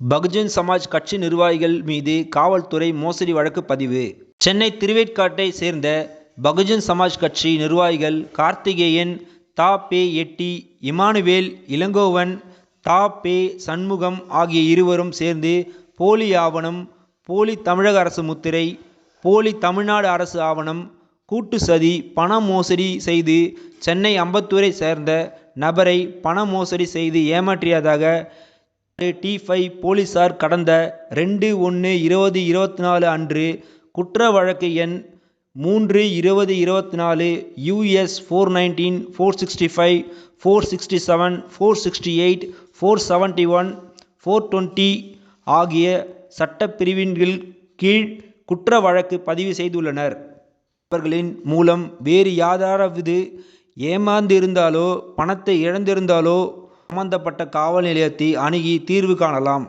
பகுஜன் சமாஜ் கட்சி நிர்வாகிகள் மீது காவல்துறை மோசடி வழக்கு பதிவு. சென்னை திருவேற்காட்டை சேர்ந்த பகுஜன் சமாஜ் கட்சி நிர்வாகிகள் கார்த்திகேயன் தா பே எட்டி இமானுவேல் இளங்கோவன் தா பே சண்முகம் ஆகிய இருவரும் சேர்ந்து போலி ஆவணம் போலி தமிழக அரசு முத்திரை போலி தமிழ்நாடு அரசு ஆவணம் கூட்டு சதி பண மோசடி செய்து சென்னை அம்பத்தூரை சேர்ந்த நபரை பண மோசடி செய்து ஏமாற்றியதாக டி ஃபைவ் போலீசார் கடந்த ரெண்டு ஒன்று இருபது இருபத்தி நாலு அன்று குற்ற வழக்கு எண் மூன்று இருபது இருபத்தி நாலு US four nineteen four sixty five four sixty seven four sixty eight four seventy one four twenty ஆகிய சட்டப்பிரிவின்கள் கீழ் குற்ற வழக்கு பதிவு செய்துள்ளனர். அவர்களின் மூலம் வேறு யாராவது ஏமாந்திருந்தாலோ பணத்தை இழந்திருந்தாலோ சம்பந்தப்பட்ட காவல் நிலையத்தை அணுகி தீர்வு காணலாம்.